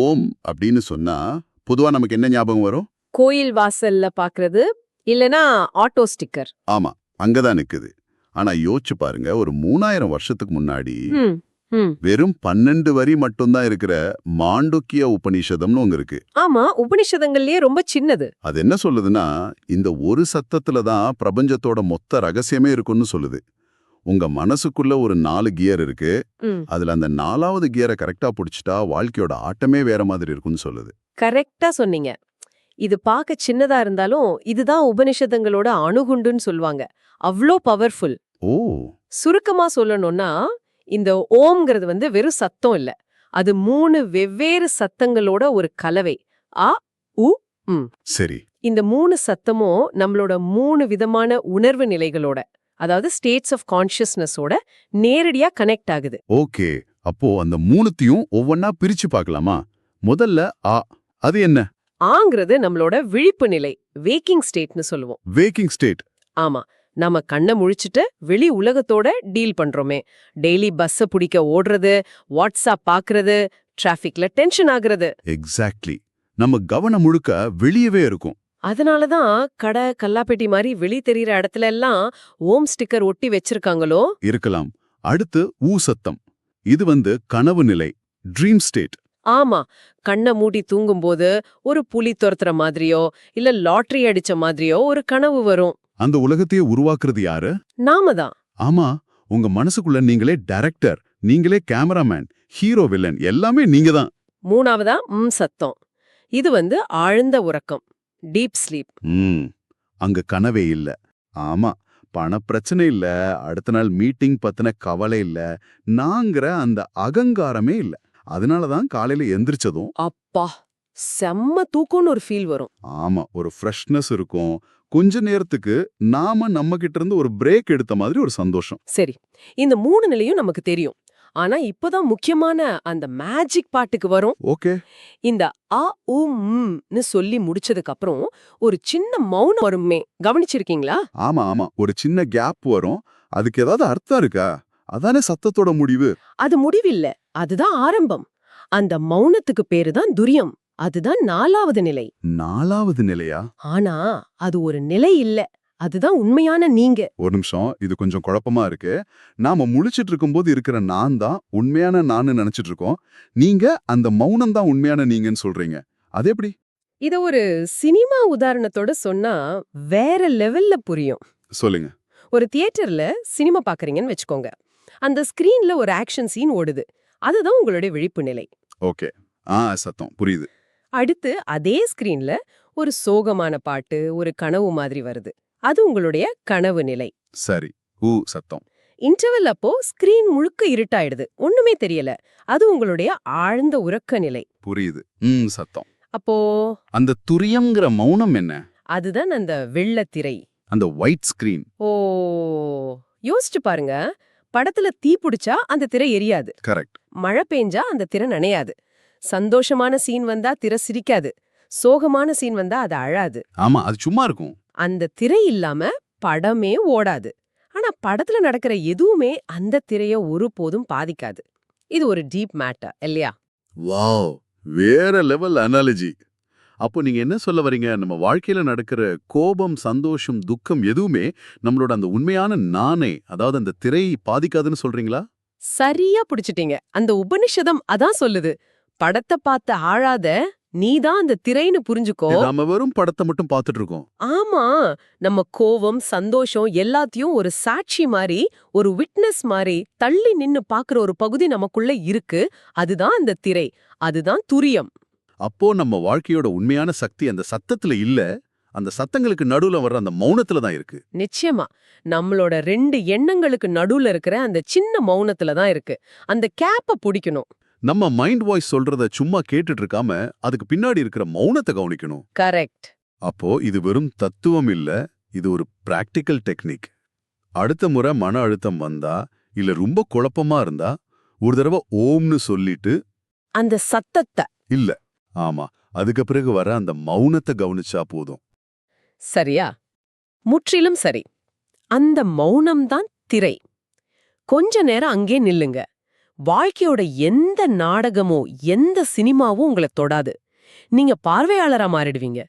ஓம் அப்படின்னு சொன்னா பொதுவா நமக்கு என்ன ஞாபகம் வரும்? கோயில் வாசல்ல பாக்குறது இல்லனா ஆட்டோ ஸ்டிக்கர். ஆமா அங்கதான் நிக்குது. ஆனா யோசிச்சு பாருங்க ஒரு மூணாயிரம் வருஷத்துக்கு முன்னாடி வெறும் பன்னெண்டு வரி மட்டும்தான் இருக்கிற மாண்டுக்கிய உபனிஷதம்னு ஒங்க இருக்கு. ஆமா உபனிஷதங்கள்லயே ரொம்ப சின்னது. அது என்ன சொல்லுதுன்னா இந்த ஒரு சத்தத்துல தான் பிரபஞ்சத்தோட மொத்த ரகசியமே இருக்குன்னு சொல்லுது. உங்க மனசுக்குள்ள ஒரு நாலு கியர் இருக்கு. அதுல அந்த நாலாவது கியரை கரெக்டா புடிச்சிட்டா வாழ்க்கையோட ஆட்டமே வேற மாதிரி இருக்குன்னு சொல்லுது. கரெக்டா சொன்னீங்க. இது பார்க்க சின்னதா இருந்தாலும் இதுதான் உபனிஷதங்களோட அணுகுண்டுன்னு சொல்லுவாங்க. அவ்ளோ பவர்ஃபுல். ஓ. சுருக்கமா சொல்லணும்னா இந்த ஓம்ங்கிறது வந்து வெறும் சத்தம் இல்ல. அது மூணு வெவ்வேறு சத்தங்களோட ஒரு கலவை. ஆ உ சரி. இந்த மூணு சத்தமும் நம்மளோட மூணு விதமான உணர்வு நிலைகளோட. அதாவது ஸ்டேட்ஸ் ஆஃப் கான்ஷியஸ்னஸோட நேரடியா கனெக்ட் ஆகுது. ஓகே அப்போ அந்த மூணுத்தையும் ஒவ்வொன்னா பிரிச்சு பார்க்கலாமா? முதல்ல ஆ அது என்ன? ஆங்கிறது நம்மளோட விழிப்பு நிலை வேக்கிங் ஸ்டேட்னு சொல்லுவோம். வேக்கிங் ஸ்டேட் ஆமா நம்ம கண்ணை முழிச்சிட்டு வெளி உலகத்தோட டீல் பண்றோமே. டெய்லி பஸ்ஸ பிடிக்க ஓடுறது வாட்ஸ்அப் பாக்குறது டிராஃபிக்ல டென்ஷன் ஆகுறது. எக்ஸாக்ட்லி நம்ம கவனம் முழுக்க வெளியவே இருக்கும். அதனால தான் கடை கல்லாப்பெட்டி மாதிரி வெளி தெரியற இடத்துல எல்லாம் ஓம் ஸ்டிக்கர் ஒட்டி வச்சிருக்காங்களோ? இருக்கலாம். அடுத்து ஊ சத்தம் இது வந்து கனவு நிலை ட்ரீம் ஸ்டேட் ஆமா. கண்ணை மூடி தூங்கும்போது ஒரு புலி துரத்துற மாதிரியோ இல்ல லாட்டரி அடிச்ச மாதிரியோ ஒரு கனவு வரும். அந்த உலகத்தையே உருவாக்குறது யாரு? நாம தான். ஆமா. உங்க மனசுக்குள்ள நீங்களே டைரக்டர் நீங்களே கேமராமேன் ஹீரோ வில்லன் எல்லாமே நீங்க தான். மூணாவதா ம் சத்தம். இது வந்து ஆழ்ந்த உறக்கம். Deep sleep. ம் அங்க கனவே இல்ல. ஆமா பண பிரச்சனை இல்ல அடுத்த நாள் மீட்டிங் பத்தின கவலை இல்ல நாங்கிற அந்த அகங்காரமே இல்ல. அதனால தான் காலையில எந்திரிச்சதும். அப்பா செம்ம தூக்கம்னு ஒரு ஃபீல் வரும். ஆமா ஒரு ஃப்ரெஷ்னஸ் இருக்கும். கொஞ்ச நேரத்துக்கு நாம நம்ம கிட்ட இருந்து ஒரு பிரேக் எடுத்த மாதிரி ஒரு சந்தோஷம். சரி இந்த மூணு நிலையும் நமக்கு தெரியும். ஆனா இப்பதான் முக்கியமான அந்த மேஜிக் பாட்டுக்கு வரும். ஓகே. இந்த அ உ ம்னு சொல்லி முடிச்சதுக்கு அப்புறம் ஒரு சின்ன மௌனம் வருமே. கவனிச்சிருக்கீங்களா? ஆமா ஆமா. ஒரு சின்ன கேப் வரும். அதுக்கு ஏதாவது அர்த்தம் இருக்கா? அதானே சத்தத்தோட முடிவு. அது முடிவில்ல. அதுதான் ஆரம்பம். அந்த மௌனத்துக்கு பேரு தான் துரியம். அதுதான் நாலாவது நிலை. நாலாவது நிலையா? ஆனா அது ஒரு நிலை இல்ல. அதுதான் உண்மையான நீங்க. ஒரு நிமிஷம். இது கொஞ்சம் குழப்பமா இருக்கு. நாம முழிச்சிட்டு இருக்கும்போது இருக்கிற நான் தான் உண்மையான நான்னு நினைச்சிட்டு இருக்கோம் நீங்க அந்த மௌனம் தான் உண்மையான நீங்கன்னு சொல்றீங்க. அது எப்படி? இத ஒரு சினிமா உதாரணத்தோட சொன்னா வேற லெவல்ல புரியும். சொல்லுங்க. ஒரு தியேட்டர்ல சினிமா பாக்குறீங்கன்னு வச்சுக்கோங்க. அந்த ஸ்கிரீன்ல ஒரு ஆக்ஷன் சீன் ஓடுது. அதுதான் உங்களுடைய விழிப்பு நிலை. ஓகே. ஆ சத்தம். புரியுது. அடுத்து அதே ஸ்கிரீன்ல ஒரு சோகமான பாட்டு ஒரு கனவு மாதிரி வருது. அது உங்களுடைய கனவு நிலை. சரி. ஊ சத்தம். இன்டர்வல் அப்போ ஸ்கிரீன் முழுக்க இருட்டாயிடுது. ஒண்ணுமே தெரியல. அது உங்களுடைய ஆழ்ந்த உறக்க நிலை. புரியுது. ம் சத்தம். அப்போ? அந்த துரியம்ங்கிற மௌனம் என்ன? அதுதான் அந்த வெள்ளத்திரை அந்த ஒயிட் ஸ்கிரீன் ஓ யோசிச்சு பாருங்க. படத்துல தீ பிடிச்சா அந்த திரை எரியாது. கரெக்ட் மழை பெஞ்சா அந்த திரை நனையாது. சந்தோஷமான சீன் வந்தா திரை சிரிக்காது. சோகமான சீன் வந்தா அது அழாது. ஆமா அது சும்மா இருக்கும். அந்த திரை இல்லாம படமே ஓடாது. ஆனா படத்துல நடக்கிற எதுவுமே அந்த திரைய ஒருபோதும் பாதிக்காது. இது ஒரு டீப் மேட்டர் இல்லையா? வாவ்! வேற லெவல் அனாலஜி. அப்போ நீங்க என்ன சொல்ல வரீங்க? நம்ம வாழ்க்கையில நடக்கிற கோபம் சந்தோஷம் துக்கம் எதுவுமே நம்மளோட அந்த உண்மையான நானே அதாவது அந்த திரை பாதிக்காதுன்னு சொல்றீங்களா? சரியா புடிச்சிட்டீங்க. அந்த உபனிஷதம் அதான் சொல்லுது. படத்தை பார்த்து ஆழாத நீதான் அந்த திரைன்னு புரிஞ்சுக்கோ. நாம வெறும் படத்தை மட்டும் பார்த்துட்டு இருக்கோம் ஆமா நம்ம கோவம் சந்தோஷம் எல்லாத்தையும் ஒரு சாட்சி மாதிரி ஒரு விட்னஸ் மாதிரி தள்ளி நின்னு பாக்குற ஒரு பகுதி நமக்குள்ள இருக்கு. அதுதான் அந்த திரை. அதுதான் துரியம். அப்போ நம்ம வாழ்க்கையோட உண்மையான சக்தி அந்த சத்தத்துல இல்ல அந்த சத்தங்களுக்கு நடுவுல வர்ற அந்த மௌனத்துல தான் இருக்கு. நிச்சயமா. நம்மளோட ரெண்டு எண்ணங்களுக்கு நடுவுல இருக்கிற அந்த சின்ன மௌனத்துல தான் இருக்கு. அந்த கேப்ப பிடிக்கணும். நம்ம மைண்ட் வாய்ஸ் சொல்றத சும்மா கேட்டுட்டு இருக்காம அதுக்கு பின்னாடி இருக்கிற மௌனத்தை கவனிக்கணும். கரெக்ட் அப்போ இது வெறும் தத்துவம் இல்ல இது ஒரு பிராக்டிக்கல் டெக்னிக் அடுத்த முறை மன அழுத்தம் வந்தா இல்ல ரொம்ப குழப்பமா இருந்தா ஒரு தடவை ஓம்னு சொல்லிட்டு அந்த சத்தத்தை. இல்ல ஆமா அதுக்கு பிறகு வர அந்த மௌனத்தை கவனிச்சா போதும். சரியா? முற்றிலும் சரி. அந்த மௌனம்தான் திரை. கொஞ்ச நேரம் அங்கே நில்லுங்க. வாழ்க்கையோட எந்த நாடகமோ எந்த சினிமாவும் உங்களை தொடாது. நீங்க பார்வையாளரா மாறிடுவீங்க.